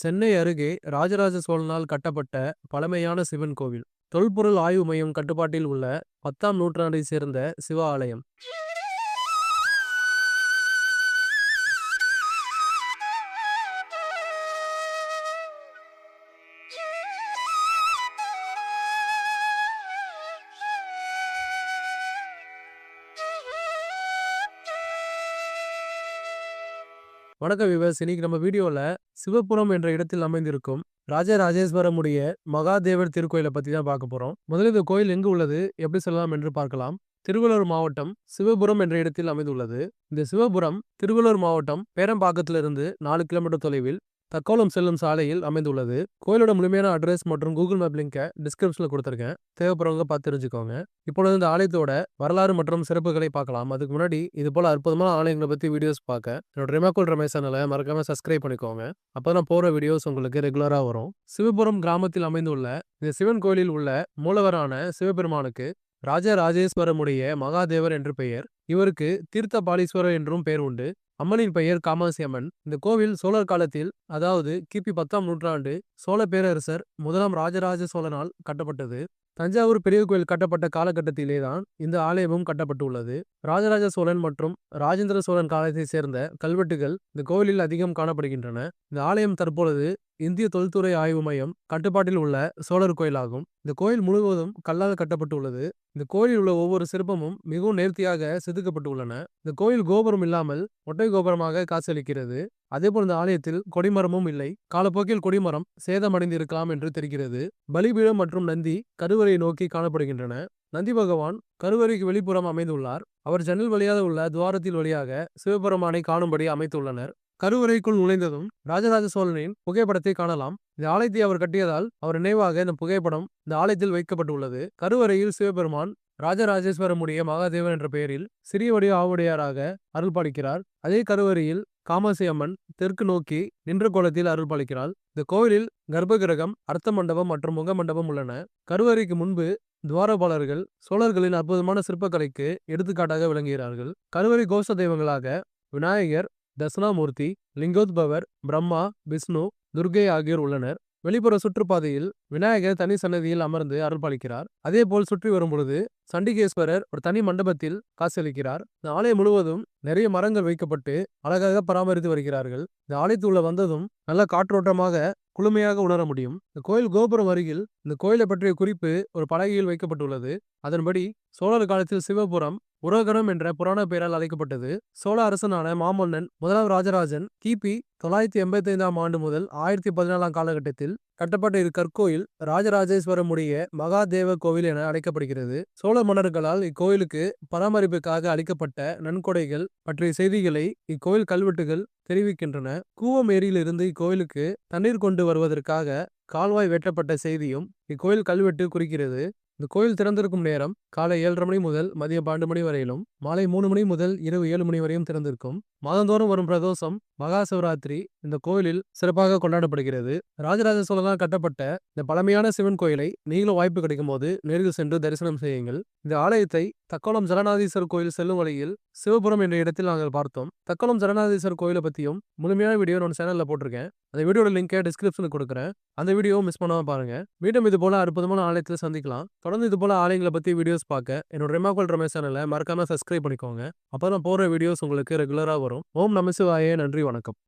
சென்னை அருகே ராஜராஜ சோழனால் கட்டப்பட்ட பழமையான சிவன் கோவில். தொல்பொருள் ஆய்வு மையம் கட்டுப்பாட்டில் உள்ள பத்தாம் நூற்றாண்டை சேர்ந்த சிவ ஆலயம். வணக்கம் விவஸ் இன்னைக்கு நம்ம வீடியோவில் சிவபுரம் என்ற இடத்தில் அமைந்திருக்கும் ராஜராஜேஸ்வரமுடைய மகாதேவர் திருக்கோயிலை பற்றி தான் பார்க்க போகிறோம் முதலில் இந்த கோயில் எங்கு உள்ளது? எப்படி சொல்லலாம் என்று பார்க்கலாம். திருவள்ளூர் மாவட்டம் சிவபுரம் என்ற இடத்தில் அமைந்துள்ளது. இந்த சிவபுரம் திருவள்ளூர் மாவட்டம் பேரம்பாக்கத்திலிருந்து நாலு கிலோமீட்டர் தொலைவில் தக்கோலம் செல்லும் சாலையில் அமைந்துள்ளது. கோயிலோட முழுமையான அட்ரஸ் மற்றும் கூகுள் மேப் லிங்கை டிஸ்கிரிப்ஷனில் கொடுத்துருக்கேன். தேவைப்படுறவங்க பார்த்து தெரிஞ்சுக்கோங்க. இப்பொழுது இந்த ஆலயத்தோட வரலாறு மற்றும் சிறப்புகளை பார்க்கலாம். அதுக்கு முன்னாடி இது போல அற்புதமான ஆலயங்களை பற்றி வீடியோஸ் பார்க்க. என்னோட ரெமாக்கோல் ரமேஷ் சேனலை மறக்காம சப்ஸ்கிரைப் பண்ணிக்கோங்க. அப்போ தான் போகிற வீடியோஸ் உங்களுக்கு ரெகுலராக வரும். சிவபுரம் கிராமத்தில் அமைந்துள்ள இந்த சிவன் கோயிலில் உள்ள மூலவரான சிவபெருமானுக்கு ராஜராஜேஸ்வரமுடைய மகாதேவர் என்று பெயர். இவருக்கு தீர்த்த பாலீஸ்வரர் என்றும் பெயர் உண்டு. அம்மனின் பெயர் காமாசி அம்மன் இந்த கோவில் சோழர் காலத்தில் அதாவது கிபி பத்தாம் நூற்றாண்டு சோழ பேரரசர் முதலாம் ராஜராஜ சோழனால் கட்டப்பட்டது. தஞ்சாவூர் பெரிய கோயில் கட்டப்பட்ட காலகட்டத்திலே தான் இந்த ஆலயமும் கட்டப்பட்டுள்ளது. ராஜராஜ சோழன் மற்றும் ராஜேந்திர சோழன் காலத்தை சேர்ந்த கல்வெட்டுகள் இந்த கோவிலில் அதிகம் காணப்படுகின்றன. இந்த ஆலயம் தற்பொழுது இந்திய தொல்துறை ஆய்வு மையம் கட்டுப்பாட்டில் உள்ள சோழர் கோயிலாகும். இந்த கோயில் முழுவதும் கல்லால் கட்டப்பட்டுள்ளது. இந்த கோயிலில் உள்ள ஒவ்வொரு சிற்பமும் மிகவும் நேர்த்தியாக செதுக்கப்பட்டுள்ளன இந்த கோயில் கோபுரம் இல்லாமல் ஒட்டை கோபுரமாக காட்சியளிக்கிறது. அதேபோல் இந்த ஆலயத்தில் கொடிமரமும் இல்லை. காலப்போக்கில் கொடிமரம் சேதமடைந்து இருக்கலாம் என்று தெரிகிறது. பலிபீடம் மற்றும் நந்தி கருவறையை நோக்கி காணப்படுகின்றன. நந்தி பகவான் கருவறைக்கு வெளிப்புறம் அமைந்துள்ளார். அவர் ஜன்னல் வழியாக உள்ள துவாரத்தில் வழியாக சிவபெருமானை காணும்படி அமைத்துள்ளனர். கருவறைக்குள் நுழைந்ததும் ராஜராஜ சோழனின் புகைப்படத்தை காணலாம். இந்த ஆலயத்தை அவர் கட்டியதால் அவர் நினைவாக இந்த புகைப்படம் இந்த ஆலயத்தில் வைக்கப்பட்டுள்ளது. கருவறையில் சிவபெருமான் ராஜராஜேஸ்வரமுடைய மகாதேவன் என்ற பெயரில் சிறிய வடிவ ஆவுடையாராக அருள் பாலிக்கிறார். அதே கருவறையில் காமாசி அம்மன் தெற்கு நோக்கி நின்ற கோலத்தில் அருள் பாலிக்கிறாள் இந்த கோவிலில் கர்ப்பகிரகம் அர்த்த மண்டபம் மற்றும் முக மண்டபம் உள்ளன. கருவறைக்கு முன்பு துவாரபாலர்கள் சோழர்களின் அற்புதமான சிற்பக்கலைக்கு எடுத்துக்காட்டாக விளங்குகிறார்கள். கருவறை கோஷ தெய்வங்களாக விநாயகர் தசனாமூர்த்தி லிங்கோத்பவர் பிரம்மா விஷ்ணு துர்கை ஆகியோர் உள்ளனர். வெளிப்புற சுற்றுப்பாதையில் விநாயகர் தனி சன்னதியில் அமர்ந்து அருள்பாலிக்கிறார் அதே போல் சுற்றி வரும் பொழுது சண்டிகேஸ்வரர் ஒரு தனி மண்டபத்தில் காசளிக்கிறார் இந்த ஆலயம் முழுவதும் நிறைய மரங்கள் வைக்கப்பட்டு அழகாக பராமரித்து வருகிறார்கள். இந்த ஆலயத்துள்ள வந்ததும் நல்ல காற்றோட்டமாக குளுமையாக உணர முடியும். இந்த கோயில் கோபுரம் அருகில் இந்த கோயிலை பற்றிய குறிப்பு ஒரு பலகையில் வைக்கப்பட்டுள்ளது. அதன்படி சோழர் காலத்தில் சிவபுரம் உரோகரம் என்ற புராண பெயரால் அழைக்கப்பட்டது. சோழ அரசனான மாமன்னன் முதலாம் ராஜராஜன் கிபி தொள்ளாயிரத்தி எண்பத்தி ஐந்தாம் ஆண்டு முதல் ஆயிரத்தி பதினாலாம் காலகட்டத்தில் கட்டப்பட்ட இக்கற்கோயில் ராஜராஜேஸ்வரமுடைய மகாதேவ கோவில் என அழைக்கப்படுகிறது. சோழ மன்னர்களால் இக்கோயிலுக்கு பராமரிப்புக்காக அளிக்கப்பட்ட நன்கொடைகள் பற்றிய செய்திகளை இக்கோயில் கல்வெட்டுகள் தெரிவிக்கின்றன. கூவம் ஏரியிலிருந்து இக்கோயிலுக்கு தண்ணீர் கொண்டு வருவதற்காக கால்வாய் வெட்டப்பட்ட செய்தியும் இக்கோயில் கல்வெட்டு குறிக்கிறது. இந்த கோயில் திறந்திருக்கும் நேரம் காலை ஏழரை மணி முதல் மதிய பன்னெண்டு மணி வரையிலும் மாலை மூணு மணி முதல் இரவு ஏழு மணி வரையும் திறந்திருக்கும். மாதந்தோறும் வரும் பிரதோஷம் மகா சிவராத்திரி இந்த கோயிலில் சிறப்பாக கொண்டாடப்படுகிறது. ராஜராஜ சோழனால் கட்டப்பட்ட இந்த பழமையான சிவன் கோயிலை நீங்களும் வாய்ப்பு கிடைக்கும் போது நேரில் சென்று தரிசனம் செய்யுங்கள். இந்த ஆலயத்தை தக்கோலம் ஜலநாதீஸ்வரர் கோயில் செல்லும் வழியில் சிவபுரம் என்ற இடத்தில் நாங்கள் பார்த்தோம். தக்கலம் ஜனநாதீஸ்வரர் கோயிலை பற்றியும் முழுமையான வீடியோ நான் சேனலில் போட்டிருக்கேன். அந்த வீடியோட லிங்கை டிஸ்கிரிப்ஷனில் கொடுக்குறேன். அந்த வீடியோ மிஸ் பண்ணாமல் பாருங்க. மீண்டும் இது போல அற்புதமான ஆலயத்தில் சந்திக்கலாம். தொடர்ந்து இது போல ஆலயங்களை பற்றி வீடியோஸ் பார்க்க என்னோட ரெமாக்கோல் ரமேஷ் சேனலை மறக்காம சப்ஸ்கிரைப் பண்ணிக்கோங்க. அப்போ தான் போகிற வீடியோஸ் உங்களுக்கு ரெகுலராக வரும். ஓம் நமசிவாயே. நன்றி. வணக்கம்.